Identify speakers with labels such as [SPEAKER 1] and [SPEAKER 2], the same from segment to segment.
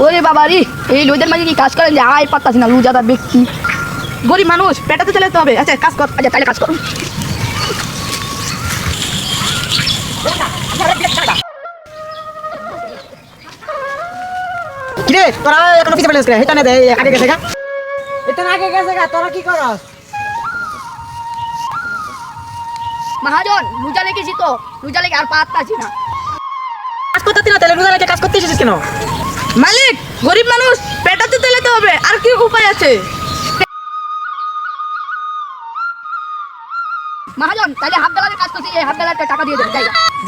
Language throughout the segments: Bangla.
[SPEAKER 1] ওরে বাবা রে এই লোদের মাঝে কি কাজ করেন যে? আয় পাত্তাছি না লুজাদার ব্যক্তি।
[SPEAKER 2] গরিব মানুষ পেটাতে চালাতে হবে। আচ্ছা কাজ কর।
[SPEAKER 1] আচ্ছা তাহলে কাজ করুন
[SPEAKER 3] কিরে তোরা এখনও পেলেছ এটা না দে আগে গেছে গা।
[SPEAKER 2] এটা আগে গেছে গা তোরা কি করস?
[SPEAKER 1] মহাজন লুজা লেগেছি তো। লুজা লেগে আর পাত্তাছি না।
[SPEAKER 3] কাজ করতে না তাহলে রোজা রেখে কাজ করতে এসেছিস কেন?
[SPEAKER 2] মালিক গরিব মানুষ পেটাতে চালাতে হবে। আর কি উপায় আছে?
[SPEAKER 1] মহাজন তাহলে হাফ বেলার কাজ করছি এই হাফ বেলার টাকা দিয়ে দেবে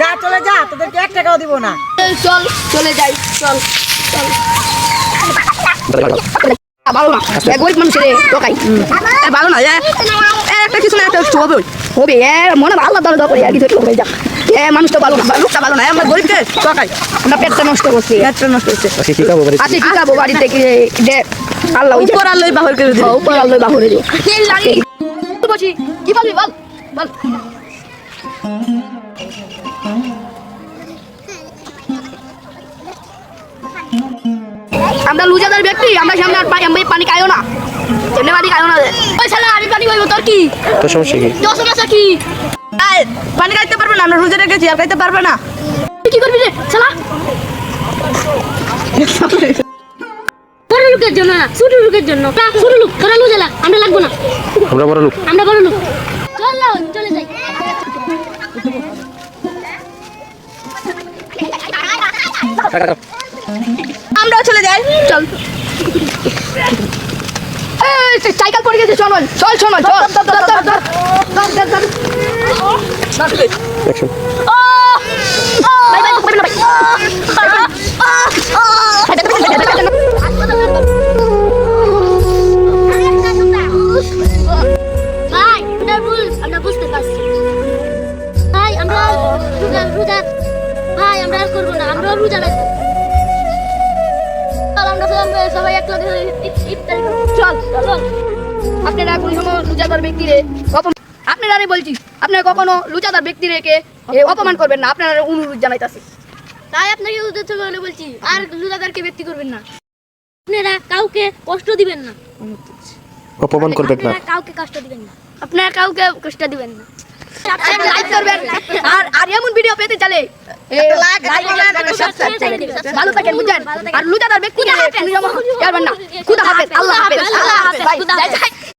[SPEAKER 3] যা চলে যা তোদেরকে এক টাকাও দিব না।
[SPEAKER 1] চল চলে যাই চল চল। ভালো না গরিব মানুষ টোকাই
[SPEAKER 2] ভালো না এ, এ, একটা কিছু না একটা হবে।
[SPEAKER 1] হবে মনে ভালো দল দল করে আর কিছু হয়ে যাক। এ মানুষ ভালো না।
[SPEAKER 2] লোকটা ভালো না। আমরা গরিবকে টকাই
[SPEAKER 1] আমরা পেটটা নষ্ট করছি।
[SPEAKER 2] পেটটা নষ্ট হচ্ছে।
[SPEAKER 4] কি খাব বাড়িতে?
[SPEAKER 1] আসি কি খাব বাড়ি থেকে আল্লাহ
[SPEAKER 2] উপর আল্লাহ বাহর করে দিবে।
[SPEAKER 1] উপর আল্লাহ বাহুরে দিও বসি কি বলবি? বল। বল। আমরা লুজাদার ব্যক্তি। আমরা সামনে আর পানি আমি পানি খাইও না। এমনি পানি খাইও না। ওই শালা আমি পানি খাইবো তোর কি?
[SPEAKER 4] তোর সমস্যা কি?
[SPEAKER 1] তোর সমস্যা কি?
[SPEAKER 2] এই, পানি খাইতে পারবে না আমরা রোজা রেখেছি আর খাইতে পারবে না
[SPEAKER 1] কি করবি রে শালা
[SPEAKER 5] বড় লোকের জন্য না ছোট লোকের জন্য না, ছোট লোক তোরা লুজে লাগ আমরা লাগবো না
[SPEAKER 4] আমরা বড় লোক
[SPEAKER 5] আমরা বড় লোক চল না চলে যাই
[SPEAKER 2] আমরাও চলে যাই
[SPEAKER 1] চল সাইকেল পড়ে গেছে চল চল চল চল
[SPEAKER 4] অ্যাকশন
[SPEAKER 5] ভাই আমরা আর না চল আমরা সবাই একসাথে ইফতারি
[SPEAKER 1] চল। চল আপনারা এখন কোনো রোজা করবে কি রে। আপনারা আমি বলছি আপনারা কখনো লুচাদার ব্যক্তি রেখে অপমান করবেন না আপনারা অনুরোধ জানাইতাছি।
[SPEAKER 5] তাই আপনাকে উদ্দেশ্য করে বলছি আর রোজাদারকে ব্যক্তি করবেন না। আপনারা কাউকে কষ্ট দিবেন না।
[SPEAKER 4] অপমান করবেন না।
[SPEAKER 5] কাউকে কষ্ট দিবেন না। আপনারা কাউকে কষ্ট দিবেন না।
[SPEAKER 1] লাইক করবেন। আর আর এমন ভিডিও পেতে চলে ভালো থাকেন বুঝছেন? আর লুচাদার ব্যক্তি খুদা হাফেজ। আল্লাহ হাফেজ।
[SPEAKER 5] আল্লাহ হাফেজ,